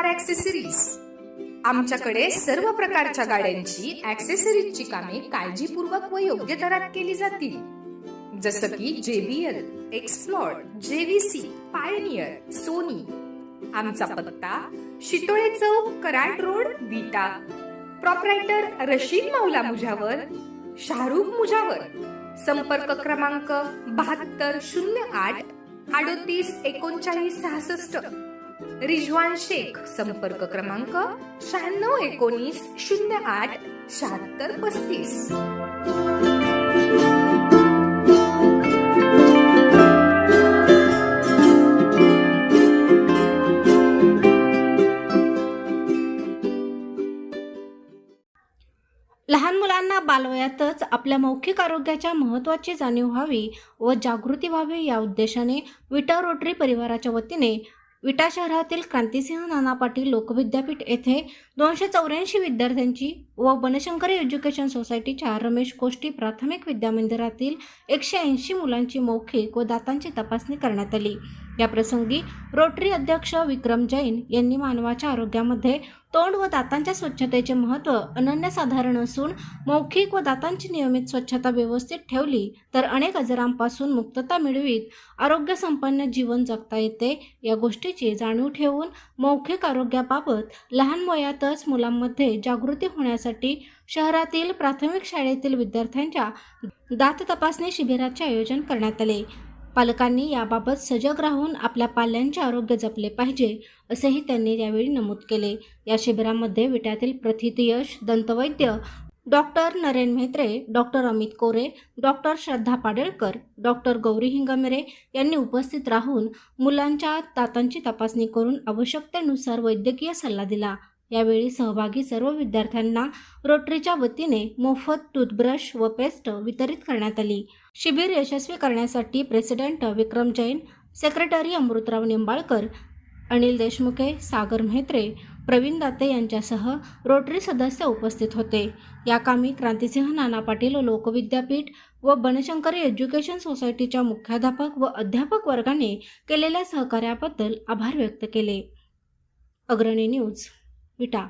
Accessories आमच्याकडे सर्व प्रकारच्या गाड्यांची ऍक्सेसरीजची कामे काळजीपूर्वक व योग्य दरात केली जातील. जसं की JBL explore JVC pioneer Sony आमचा पत्ता शितोळे चौक कराड रोड विटा प्रॉपरायटर रशीद मौला मुजावर शाहरुख मुजावर संपर्क क्रमांक बहात्तर शून्य आठ अडोतीस एकोणचाळीस सहासष्ट. रिजवान शेख संपर्क क्रमांक शहाण्णव एकोणीस शून्य आठ शहात्तर पस्तीस. लहान मुलांना बालवयातच आपल्या मौखिक आरोग्याच्या महत्त्वाची जाणीव व्हावी व जागृती व्हावी या उद्देशाने विटा रोटरी परिवाराच्या वतीने विटा शहरातील क्रांतिसिंह नाना पाटील लोकविद्यापीठ येथे दोनशे चौऱ्याऐंशी विद्यार्थ्यांची व बनशंकरी एज्युकेशन सोसायटीच्या रमेश कोष्टी प्राथमिक विद्यामंदिरातील एकशे ऐंशी मुलांची मौखिक व दातांची तपासणी करण्यात आली. या प्रसंगी रोटरी अध्यक्ष विक्रम जैन यांनी मानवाच्या आरोग्यामध्ये तोंड व दातांच्या स्वच्छतेचे महत्त्व अनन्यसाधारण असून मौखिक व दातांची नियमित स्वच्छता व्यवस्थित ठेवली तर अनेक आजारांपासून मुक्तता मिळवीत आरोग्यसंपन्न जीवन जगता येते या गोष्टीची जाणीव ठेवून मौखिक आरोग्याबाबत लहान वयातच मुलांमध्ये जागृती होण्यासाठी शहरातील प्राथमिक शाळेतील विद्यार्थ्यांच्या दात तपासणी शिबिराचे आयोजन करण्यात आले. पालकांनी याबाबत सजग राहून आपल्या पाल्यांचे आरोग्य जपले पाहिजे असेही त्यांनी यावेळी नमूद केले. या शिबिरामध्ये विट्यातील प्रथित यश दंतवैद्य doctor Naren Mhetre doctor Amit Kore doctor Shraddha Padalkar doctor Gauri Hingmere यांनी उपस्थित राहून मुलांच्या दातांची तपासणी करून आवश्यकतेनुसार वैद्यकीय सल्ला दिला. यावेळी सहभागी सर्व विद्यार्थ्यांना रोटरीच्या वतीने मोफत टूथब्रश व पेस्ट वितरित करण्यात आली. शिबिर यशस्वी करण्यासाठी प्रेसिडेंट विक्रम जैन सेक्रेटरी अमृतराव निंबाळकर अनिल देशमुखे सागर म्हेत्रे प्रवीण दाते यांच्यासह रोटरी सदस्य उपस्थित होते. या कामी क्रांतिसिंह नाना पाटील लोकविद्यापीठ व बनशंकरी एज्युकेशन सोसायटीच्या मुख्याध्यापक व अध्यापक वर्गाने केलेल्या सहकार्याबद्दल आभार व्यक्त केले. अग्रणी न्यूज विटा